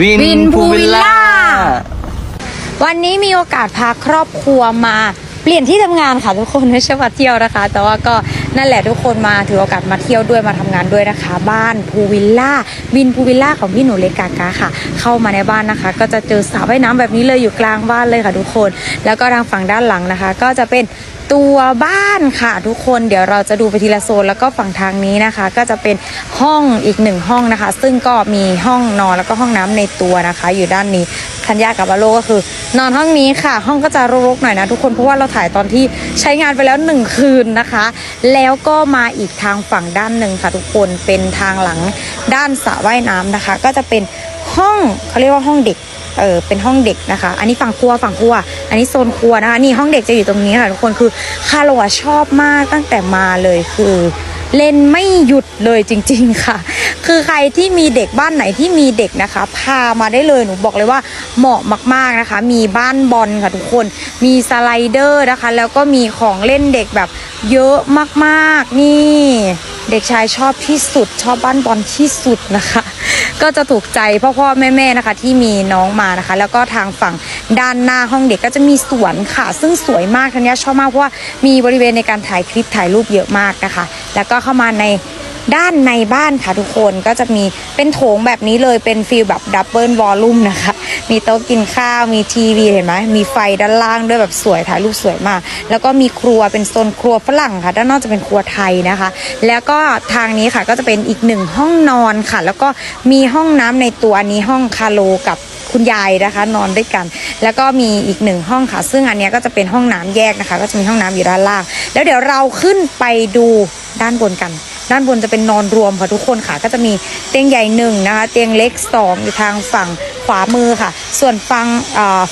วินวินพูวิลล่าล่า วันนี้มีโอกาสพาครอบครัวมา เปลี่ยนที่ทำงานค่ะทุกคนไม่ใช่มาเที่ยวนะคะ แต่ว่าก็ นั่นแหละทุกคนมาถือโอกาสมาเที่ยวด้วยมาทำงานด้วยนะคะ บ้านพูวิลล่าวินพูวิลล่าของพี่หนูเล็กกากาค่ะ เข้ามาในบ้านนะคะ ก็จะเจอสระว่ายน้ำแบบนี้เลยอยู่กลางบ้านเลยค่ะทุกคน แล้วก็ทางฝั่งด้านหลังนะคะ ก็จะเป็นตัวบ้านค่ะทุกคนเดี๋ยวเราจะดูไปทีละโซนแล้วก็ฝั่งทางนี้นะคะ ก็จะเป็นห้องอีกหนึ่งห้องนะคะ ซึ่งก็มีห้องนอนแล้วก็ห้องน้ำในตัวนะคะ อยู่ด้านนี้ ธัญญากับวาโลก็คือ นอนห้องนี้ค่ะ ห้องก็จะรกๆหน่อยนะทุกคนเพราะว่าเราถ่ายตอนที่ใช้งานไปแล้วหนึ่งคืนนะคะ แล้วก็มาอีกทางฝั่งด้านหนึ่งค่ะ ทุกคนเป็นทางหลังด้านสระว่ายน้ำนะคะ ก็จะเป็นห้องเขาเรียกว่าห้องเด็กเออเป็นห้องเด็กนะคะ อันนี้ฝั่งครัวฝั่งครัว อันนี้โซนครัวนะคะนี่ห้องเด็กจะอยู่ตรงนี้ค่ะทุกคนคือคาโรอะชอบมากตั้งแต่มาเลยคือ เล่นไม่หยุดเลยจริง ๆ ค่ะ คือใครที่มีเด็กบ้านไหนที่มีเด็กนะคะ พามาได้เลยหนูบอกเลยว่าเหมาะมากๆนะคะ มีบ้านบอลค่ะทุกคน มีสไลเดอร์นะคะ แล้วก็มีของเล่นเด็กแบบเยอะมากๆ นี่เด็กชายชอบที่สุดชอบบ้านบอลที่สุดนะคะ ก็จะถูกใจพ่อพ่อแม่แม่ๆนะคะ ที่มีน้องมานะคะ แล้วก็ทางฝั่งด้านหน้าห้องเด็กก็จะมีสวนค่ะ ซึ่งสวยมากทันยาชอบมากเพราะว่ามีบริเวณในการถ่ายคลิปถ่ายรูปเยอะมากนะคะ แล้วก็เข้ามาใน ด้านในบ้านค่ะทุกคนก็จะมีเป็นโถงแบบนี้เลยเป็นฟิลแบบดับเบิลวอลลุ่มนะคะ มีโต๊ะกินข้าวมีทีวีเห็นไหมมีไฟด้านล่างด้วยแบบสวยถ่ายรูปสวยมาก แล้วก็มีครัวเป็นโซนครัวฝรั่งค่ะ ด้านนอกจะเป็นครัวไทยนะคะ แล้วก็ทางนี้ค่ะก็จะเป็นอีกหนึ่งห้องนอนค่ะ แล้วก็มีห้องน้ำในตัวอันนี้ห้องคาโลกับคุณยายนะคะ นอนด้วยกัน แล้วก็มีอีกหนึ่งห้องค่ะ ซึ่งอันนี้ก็จะเป็นห้องน้ำแยกนะคะ ก็จะมีห้องน้ำอยู่ด้านล่าง แล้วเดี๋ยวเราขึ้นไปดูด้านบนกัน ด้านบนจะเป็นนอนรวมค่ะทุกคนค่ะ ก็จะมีเตียงใหญ่หนึ่งนะคะ เตียงเล็กสองอยู่ทางฝั่งขวามือค่ะ ส่วนฝั่ง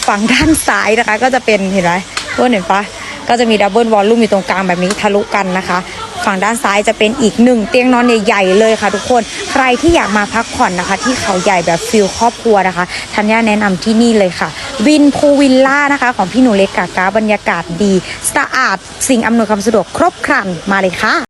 ฝั่งด้านซ้ายนะคะ ก็จะเป็นเห็นไหมเพื่อนเห็นปะก็จะมีดับเบิลวอลลุ่มอยู่ตรงกลางแบบนี้ทะลุกันนะคะ ฝั่งด้านซ้ายจะเป็นอีกหนึ่งเตียงนอนใหญ่ๆเลยค่ะ ทุกคนใครที่อยากมาพักผ่อนนะคะ ที่เขาใหญ่แบบฟิลครอบครัวนะคะธัญญาแนะนำที่นี่เลยค่ะ วินพูวิลล่านะคะ ของพี่หนูเล็กกากาบรรยากาศดี สะอาดสิ่งอำนวยความสะดวกครบครันมาเลยค่ะ